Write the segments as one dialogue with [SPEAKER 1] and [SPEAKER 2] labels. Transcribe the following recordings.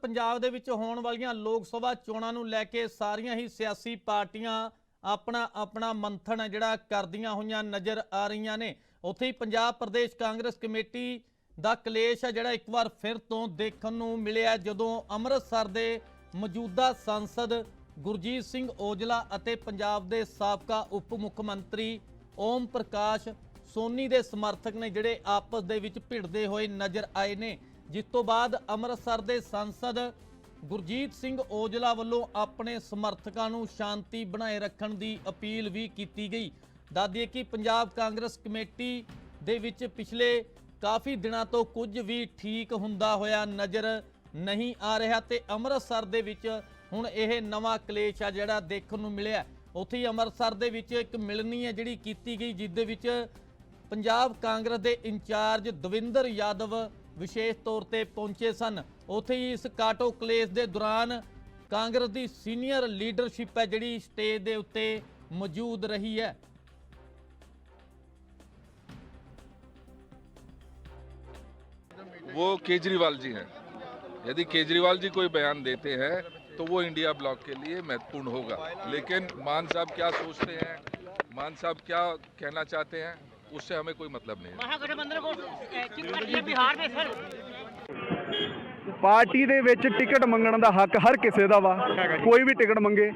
[SPEAKER 1] ਪੰਜਾਬ ਦੇ ਵਿੱਚ ਹੋਣ ਵਾਲੀਆਂ ਲੋਕ ਸਭਾ ਚੋਣਾਂ ਨੂੰ ਲੈ ਕੇ ਸਾਰੀਆਂ ਹੀ ਸਿਆਸੀ ਪਾਰਟੀਆਂ ਆਪਣਾ ਆਪਣਾ ਮੰਥਨ ਹੈ ਜਿਹੜਾ ਕਰਦੀਆਂ ਹੋਈਆਂ ਨਜ਼ਰ ਆ ਰਹੀਆਂ ਨੇ। ਉੱਥੇ ਹੀ ਪੰਜਾਬ ਪ੍ਰਦੇਸ਼ ਕਾਂਗਰਸ ਕਮੇਟੀ ਦਾ ਕਲੇਸ਼ ਹੈ ਜਿਹੜਾ ਇੱਕ ਵਾਰ ਫਿਰ ਤੋਂ ਦੇਖਣ ਨੂੰ ਮਿਲਿਆ ਜਦੋਂ ਅੰਮ੍ਰਿਤਸਰ ਦੇ ਮੌਜੂਦਾ ਸੰਸਦ ਗੁਰਜੀਤ ਸਿੰਘ ਔਜਲਾ ਅਤੇ ਪੰਜਾਬ ਦੇ ਸਾਬਕਾ ਉਪ ਮੁੱਖ ਮੰਤਰੀ ਓਮ ਪ੍ਰਕਾਸ਼ ਸੋਨੀ ਦੇ ਸਮਰਥਕ ਨੇ ਜਿਹੜੇ ਆਪਸ ਦੇ ਵਿੱਚ ਭਿੜਦੇ ਹੋਏ ਨਜ਼ਰ ਆਏ ਨੇ। ਜਿਸ ਤੋਂ ਬਾਅਦ ਅੰਮ੍ਰਿਤਸਰ ਦੇ ਸੰਸਦ ਗੁਰਜੀਤ ਸਿੰਘ ਔਜਲਾ ਵੱਲੋਂ ਆਪਣੇ ਸਮਰਥਕਾਂ ਨੂੰ ਸ਼ਾਂਤੀ ਬਣਾਏ ਰੱਖਣ ਦੀ ਅਪੀਲ ਵੀ ਕੀਤੀ ਗਈ। ਦੱਸਦੀਏ ਕਿ ਪੰਜਾਬ ਕਾਂਗਰਸ ਕਮੇਟੀ ਦੇ ਵਿੱਚ ਪਿਛਲੇ ਕਾਫੀ ਦਿਨਾਂ ਤੋਂ ਕੁਝ ਵੀ ਠੀਕ ਹੁੰਦਾ ਹੋਇਆ ਨਜ਼ਰ ਨਹੀਂ ਆ ਰਿਹਾ ਤੇ ਅੰਮ੍ਰਿਤਸਰ ਦੇ ਵਿੱਚ ਹੁਣ ਇਹ ਨਵਾਂ ਕਲੇਸ਼ ਆ ਜਿਹੜਾ ਦੇਖਣ ਨੂੰ ਮਿਲਿਆ। ਉੱਥੇ ਹੀ ਅੰਮ੍ਰਿਤਸਰ ਦੇ ਵਿੱਚ ਇੱਕ ਮਿਲਣੀ ਹੈ ਜਿਹੜੀ ਕੀਤੀ ਗਈ, ਜਿਸ ਦੇ ਵਿੱਚ ਪੰਜਾਬ ਕਾਂਗਰਸ ਦੇ ਇੰਚਾਰਜ ਦਵਿੰਦਰ ਯਾਦਵ ਵਿਸ਼ੇਸ਼ ਤੌਰ ਤੇ ਪਹੁੰਚੇ ਸਨ ਉੱਥੇ ਹੀ ਇਸ ਕਾਟੋ ਕਲੇਸ਼ ਦੇ ਦੌਰਾਨ ਕਾਂਗਰਸ ਦੀ ਸੀਨੀਅਰ ਲੀਡਰਸ਼ਿਪ ਹੈ ਜਿਹੜੀ ਸਟੇਜ ਦੇ ਉੱਤੇ ਮੌਜੂਦ ਰਹੀ ਹੈ
[SPEAKER 2] वो केजरीवाल जी हैं यदि केजरीवाल जी कोई बयान देते हैं तो वो इंडिया ब्लॉक के लिए महत्वपूर्ण होगा लेकिन मान साहब क्या सोचते हैं मान साहब क्या कहना चाहते हैं उससे हमें कोई मतलब नहीं है
[SPEAKER 3] महागठबंधन को चित कर दिया बिहार में सर
[SPEAKER 4] ਪਾਰਟੀ ਦੇ ਵਿੱਚ ਟਿਕਟ ਮੰਗਣ ਦਾ ਹੱਕ ਹਰ ਕਿਸੇ ਦਾ ਵਾ ਕੋਈ ਵੀ ਟਿਕਟ ਮੰਗੇ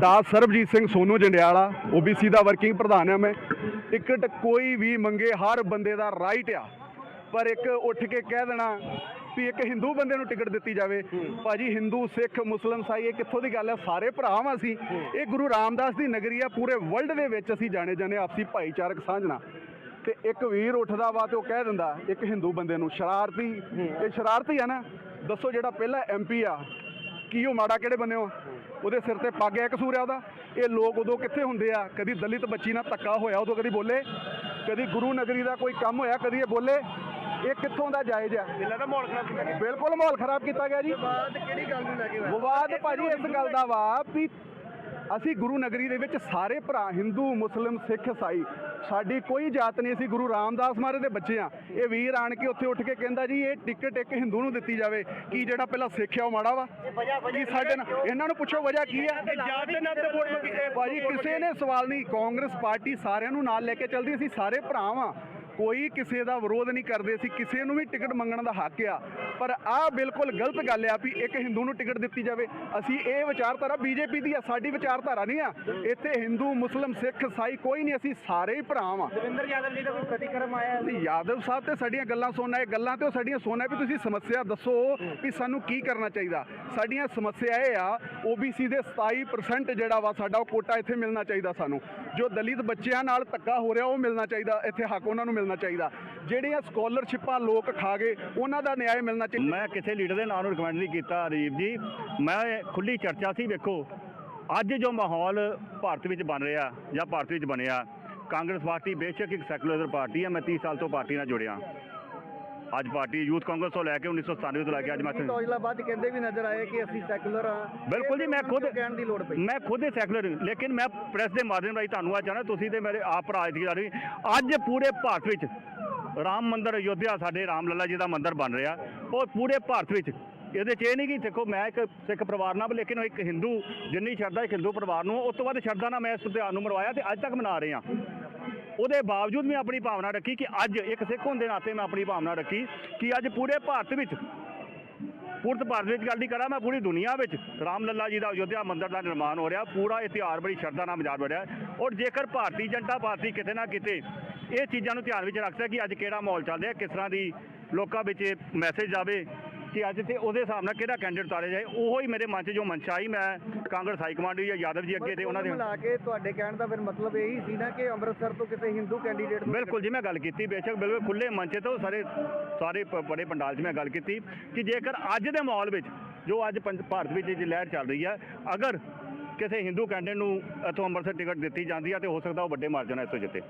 [SPEAKER 4] ਦਾਸ ਸਰਬਜੀਤ ਸਿੰਘ ਸੋਨੂ ਜੰਡਿਆਲਾ ਓਬੀਸੀ ਦਾ ਵਰਕਿੰਗ ਪ੍ਰਧਾਨ ਆ ਮੈਂ ਟਿਕਟ ਕੋਈ ਵੀ ਮੰਗੇ ਹਰ ਬੰਦੇ ਦਾ ਰਾਈਟ ਆ ਪਰ ਇੱਕ ਉੱਠ ਕੇ ਕਹਿ ਦੇਣਾ ਵੀ ਇੱਕ ਹਿੰਦੂ ਬੰਦੇ ਨੂੰ ਟਿਕਟ ਦਿੱਤੀ ਜਾਵੇ। ਭਾਜੀ, ਹਿੰਦੂ, ਸਿੱਖ, ਮੁਸਲਮ, ਸਾਈ, ਇਹ ਕਿੱਥੋਂ ਦੀ ਗੱਲ ਹੈ? ਸਾਰੇ ਭਰਾ ਵਾਂ ਅਸੀਂ। ਇਹ ਗੁਰੂ ਰਾਮਦਾਸ ਦੀ ਨਗਰੀ ਆ, ਪੂਰੇ ਵਰਲਡ ਦੇ ਵਿੱਚ ਅਸੀਂ ਜਾਣੇ ਜਾਂਦੇ ਹਾਂ, ਆਪਸੀ ਭਾਈਚਾਰਕ ਸਾਂਝਣਾ। ਤੇ ਇੱਕ ਵੀਰ ਉੱਠਦਾ ਵਾ ਤੇ ਉਹ ਕਹਿ ਦਿੰਦਾ, ਇੱਕ ਹਿੰਦੂ ਬੰਦੇ ਨੂੰ, ਸ਼ਰਾਰਤੀ। ਇਹ ਸ਼ਰਾਰਤੀ ਆ ਨਾ? ਦੱਸੋ ਜਿਹੜਾ ਪਹਿਲਾ ਐਮਪੀ ਆ, ਕੀ ਉਹ ਮਾੜਾ ਕਿਹੜੇ ਬੰਦੇ ਹੋ? ਉਹਦੇ ਸਿਰ ਤੇ ਪੱਗ ਹੈ ਕਸੂਰ ਆ ਉਹਦਾ? ਇਹ ਲੋਕ ਉਦੋਂ ਕਿੱਥੇ ਹੁੰਦੇ ਆ? ਕਦੀ ਦਲਿਤ ਬੱਚੀ ਨਾਲ ਧੱਕਾ ਹੋਇਆ, ਉਦੋਂ ਕਦੀ ਬੋਲੇ। ਕਦੀ ਗੁਰੂ ਨਗਰੀ ਦਾ ਕੋਈ ਕੰਮ ਹੋਇਆ, ਕਦੀ ਇਹ ਬੋਲੇ। ਇਹ ਕਿੱਥੋਂ ਦਾ ਜਾਇਜ਼ ਆ? ਇਹਨਾਂ ਦਾ ਮਾਹੌਲ ਖਰਾਬ ਕੀਤਾ ਬਿਲਕੁਲ ਮਾਹੌਲ ਖਰਾਬ ਕੀਤਾ ਗਿਆ ਜੀ। ਵਿਵਾਦ ਕਿਹੜੀ ਗੱਲ ਨੂੰ ਲੈ ਕੇ ਵਿਵਾਦ ਭਾਜੀ ਇਸ ਗੱਲ ਦਾ ਵਾ ਵੀ ਅਸੀਂ ਗੁਰੂ ਨਗਰੀ ਦੇ ਵਿੱਚ ਸਾਰੇ ਭਰਾ ਹਿੰਦੂ ਮੁਸਲਿਮ ਸਿੱਖ ਈਸਾਈ ਸਾਡੀ ਕੋਈ ਜਾਤ ਨਹੀਂ ਅਸੀਂ ਗੁਰੂ ਰਾਮਦਾਸ ਮਹਾਰਾਜ ਦੇ ਬੱਚੇ ਆ ਇਹ ਵੀਰ ਆਣ ਕੇ ਉੱਥੇ ਉੱਠ ਕੇ ਕਹਿੰਦਾ ਜੀ ਇਹ ਟਿਕਟ ਇੱਕ ਹਿੰਦੂ ਨੂੰ ਦਿੱਤੀ ਜਾਵੇ। ਕੀ ਜਿਹੜਾ ਪਹਿਲਾਂ ਸਿੱਖ ਆ ਉਹ ਮਾੜਾ ਵਾ? ਕੀ ਸਾਡੇ ਨਾਲ ਇਹਨਾਂ ਨੂੰ ਪੁੱਛੋ ਵਜ੍ਹਾ ਕੀ ਆ? ਜਾਤ ਦੇ ਨਾਂ ਤੇ ਵੋਟ ਮੰਗੀ ਭਾਜੀ ਕਿਸੇ ਨੇ ਸਵਾਲ ਨਹੀਂ। ਕਾਂਗਰਸ ਪਾਰਟੀ ਸਾਰਿਆਂ ਨੂੰ ਨਾਲ ਲੈ ਕੇ ਚੱਲਦੀ ਅਸੀਂ ਸਾਰੇ ਭਰਾ ਵਾਂ। ਕੋਈ ਕਿਸੇ ਦਾ ਵਿਰੋਧ ਨਹੀਂ ਕਰਦੇ ਸੀ, ਕਿਸੇ ਨੂੰ ਵੀ ਟਿਕਟ ਮੰਗਣ ਦਾ ਹੱਕ ਆ। ਪਰ ਆਹ ਬਿਲਕੁਲ ਗਲਤ ਗੱਲ ਆ ਵੀ ਇੱਕ ਹਿੰਦੂ ਨੂੰ ਟਿਕਟ ਦਿੱਤੀ ਜਾਵੇ। ਅਸੀਂ ਇਹ ਵਿਚਾਰਧਾਰਾ ਬੀਜੇਪੀ ਦੀ ਆ ਸਾਡੀ ਵਿਚਾਰਧਾਰਾ ਨਹੀਂ ਆ। ਇੱਥੇ ਹਿੰਦੂ ਮੁਸਲਮ ਸਿੱਖ ਸਾਈ ਕੋਈ ਨਹੀਂ ਅਸੀਂ ਸਾਰੇ ਹੀ ਭਰਾ ਆ
[SPEAKER 3] ਦਵਿੰਦਰ ਯਾਦਵ ਜੀ ਦਾ ਕੋਈ ਪ੍ਰਤੀਕਰਮ ਆਇਆ
[SPEAKER 4] ਸੀ ਯਾਦਵ ਸਾਹਿਬ ਤੇ ਸਾਡੀਆਂ ਗੱਲਾਂ ਸੁਣਨਾ ਇਹ ਗੱਲਾਂ ਤੇ ਉਹ ਸਾਡੀਆਂ ਸੁਣਨਾ ਵੀ ਤੁਸੀਂ ਸਮੱਸਿਆ ਦੱਸੋ ਵੀ ਸਾਨੂੰ ਕੀ ਕਰਨਾ ਚਾਹੀਦਾ। ਸਾਡੀਆਂ ਸਮੱਸਿਆ ਇਹ ਆ OBC ਦੇ 27% ਜਿਹੜਾ ਵਾ ਸਾਡਾ ਉਹ ਕੋਟਾ ਇੱਥੇ ਮਿਲਣਾ ਚਾਹੀਦਾ ਸਾਨੂੰ। ਜੋ ਦਲਿਤ ਬੱਚਿਆਂ ਨਾਲ ਧੱਕਾ ਹੋ ਰਿਹਾ ਉਹ ਮਿਲਣਾ ਚਾਹੀਦਾ ਇੱਥੇ ਹੱਕ ਉਹਨਾਂ ਨੂੰ ਮਿਲਣਾ ਚਾਹੀਦਾ। ਜਿਹੜੀਆਂ ਸਕਾਲਰਸ਼ਿਪਾਂ ਲੋਕ ਖਾ ਗਏ ਉਹਨਾਂ ਦਾ ਨਿਆਂ ਮਿਲਣਾ ਚਾਹੀਦਾ
[SPEAKER 5] ਮੈਂ ਕਿਸੇ ਲੀਡਰ ਦੇ ਨਾਂ ਨੂੰ ਰਿਕਮੈਂਡ ਨਹੀਂ ਕੀਤਾ ਰਾਜੀਵ ਜੀ। ਮੈਂ ਖੁੱਲੀ ਚਰਚਾ ਸੀ ਵੇਖੋ। ਅੱਜ ਜੋ ਮਾਹੌਲ ਭਾਰਤ ਵਿੱਚ ਬਣ ਰਿਹਾ ਜਾਂ ਭਾਰਤ ਵਿੱਚ ਬਣਿਆ ਕਾਂਗਰਸ ਪਾਰਟੀ ਬੇਸ਼ੱਕ ਇੱਕ ਸੈਕੂਲਰ ਪਾਰਟੀ ਹੈ ਮੈਂ 30 ਸਾਲ ਤੋਂ ਪਾਰਟੀ ਨਾਲ ਜੁੜਿਆ। ਅੱਜ ਪਾਰਟੀ ਯੂਥ ਕਾਂਗਰਸ ਤੋਂ ਲੈ ਕੇ 1997 ਤੋਂ ਲੈ ਕੇ ਅੱਜ ਮੈਂ
[SPEAKER 4] ਔਜਲਾ ਬਾਅਦ ਕਹਿੰਦੇ ਵੀ ਨਜ਼ਰ ਆਏ ਕਿ ਅਸੀਂ ਸੈਕੂਲਰ ਆ।
[SPEAKER 5] ਬਿਲਕੁਲ ਜੀ ਮੈਂ ਖੁਦ
[SPEAKER 4] ਕਹਿਣ ਦੀ ਲੋੜ ਪਈ।
[SPEAKER 5] ਮੈਂ ਖੁਦ ਹੀ ਸੈਕੂਲਰ ਲੇਕਿਨ ਮੈਂ ਪ੍ਰੈਸ ਦੇ ਮਾਧਿਅਮ ਰਾਹੀਂ ਤੁਹਾਨੂੰ ਅੱਜ ਜਾਣਾ ਤੁਸੀਂ ਤੇ ਮੇਰੇ ਆਪ ਭਰਾ ਦੀ ਗੱਲ ਅੱਜ ਪੂਰੇ ਭਾਰਤ ਵਿੱਚ ਰਾਮ ਮੰਦਿਰ ਅਯੋਧਿਆ ਸਾਡੇ ਰਾਮ ਲੱਲਾ ਜੀ ਦਾ ਮੰਦਿਰ ਬਣ ਰਿਹਾ। ਉਹ ਪੂਰੇ ਭਾਰਤ ਵਿੱਚ, ਇਹਦੇ ਚ ਇਹ ਨਹੀਂ ਕਿ ਦੇਖੋ ਮੈਂ ਇੱਕ ਸਿੱਖ ਪਰਿਵਾਰ ਨਾਲ, ਲੇਕਿਨ ਇੱਕ ਹਿੰਦੂ, ਜਿੰਨੀ ਸ਼ਰਧਾ ਇੱਕ ਹਿੰਦੂ ਪਰਿਵਾਰ ਨੂੰ, ਉਸ ਤੋਂ ਵੱਧ ਸ਼ਰਧਾ ਨਾਲ ਮੈਂ ਇਸ ਤਿਉਹਾਰ ਨੂੰ ਮਰਵਾਇਆ ਤੇ ਅੱਜ ਤੱਕ ਮਨਾ ਰਹੇ। ਹਾਂ ਉਹਦੇ ਬਾਵਜੂਦ ਮੈਂ ਆਪਣੀ ਭਾਵਨਾ ਰੱਖੀ ਕਿ ਅੱਜ ਇੱਕ ਸਿੱਖ ਹੋਣ ਦੇ ਨਾਤੇ ਮੈਂ ਆਪਣੀ ਭਾਵਨਾ ਰੱਖੀ ਕਿ ਅੱਜ ਪੂਰੇ ਭਾਰਤ ਵਿੱਚ, ਪੂਰਤ ਭਾਰਤ ਵਿੱਚ ਗੱਲ ਨਹੀਂ ਕਰਾਂ ਮੈਂ, ਪੂਰੀ ਦੁਨੀਆ ਵਿੱਚ ਰਾਮ ਲੱਲਾ ਜੀ ਦਾ ਅਯੋਧਿਆ ਮੰਦਿਰ ਦਾ ਨਿਰਮਾਣ ਹੋ ਰਿਹਾ। ਪੂਰਾ ਇਹ ਤਿਉਹਾਰ ਬੜੀ ਸ਼ਰਧਾ ਨਾਲ ਮਜਾਰ ਹੋ ਰਿਹਾ। ਔਰ ਜੇਕਰ ਭਾਰਤੀ ਜਨਤਾ ਪਾਰਟੀ ਕਿਤੇ ਨਾ ਕਿਤੇ ਇਹ ਚੀਜ਼ਾਂ ਨੂੰ ਧਿਆਨ ਵਿੱਚ ਰੱਖਦਾ ਕਿ ਅੱਜ ਕਿਹੜਾ ਮਾਹੌਲ ਚੱਲ ਰਿਹਾ ਕਿਸ ਤਰ੍ਹਾਂ ਦੀ ਲੋਕਾਂ ਵਿੱਚ ਮੈਸੇਜ ਜਾਵੇ ਕਿ ਅੱਜ ਤੇ ਉਹਦੇ ਹਿਸਾਬ ਨਾਲ ਕਿਹੜਾ ਕੈਂਡੀਡੇਟ ਉਤਾਰਿਆ ਜਾਏ। ਉਹੋ ਹੀ ਮੇਰੇ ਮਨ 'ਚ ਜੋ ਮਨਸ਼ਾ ਆਈ ਮੈਂ ਕਾਂਗਰਸ ਹਾਈ ਕਮਾਂਡ ਜਾਂ ਯਾਦਵ ਜੀ ਅੱਗੇ ਤੇ ਉਹਨਾਂ ਦੇ
[SPEAKER 4] ਮਿਲਾ ਕੇ ਤੁਹਾਡੇ ਕਹਿਣ ਦਾ ਫਿਰ ਮਤਲਬ ਇਹੀ ਸੀ ਨਾ ਕਿ ਅੰਮ੍ਰਿਤਸਰ ਤੋਂ ਕਿਸੇ ਹਿੰਦੂ ਕੈਂਡੀਡੇਟ
[SPEAKER 5] ਬਿਲਕੁਲ ਜੀ ਮੈਂ ਗੱਲ ਕੀਤੀ ਬੇਸ਼ੱਕ ਬਿਲਕੁਲ ਖੁੱਲੇ ਮੰਚ ਤੋਂ ਸਾਰੇ ਸਾਰੇ ਬੜੇ ਪੰਡਾਲ 'ਚ ਮੈਂ ਗੱਲ ਕੀਤੀ ਕਿ ਜੇਕਰ ਅੱਜ ਦੇ ਮਾਹੌਲ ਵਿੱਚ ਜੋ ਅੱਜ ਭਾਰਤ ਵਿੱਚ ਜਿਹੜੀ ਲਹਿਰ ਚੱਲ ਰਹੀ ਹੈ ਅਗਰ ਕਿਸੇ ਹਿੰਦੂ ਕੈਂਡੀਡੇਟ ਨੂੰ ਇੱਥੋਂ ਅੰਮ੍ਰਿਤਸਰ ਟਿਕਟ ਦਿੱਤੀ ਜਾਂਦੀ ਆ ਤੇ ਹੋ ਸਕਦਾ ਉਹ ਵੱਡੇ ਮਾਰਜਨ ਨਾਲ ਇੱਥੋਂ ਜਿੱਤੇ।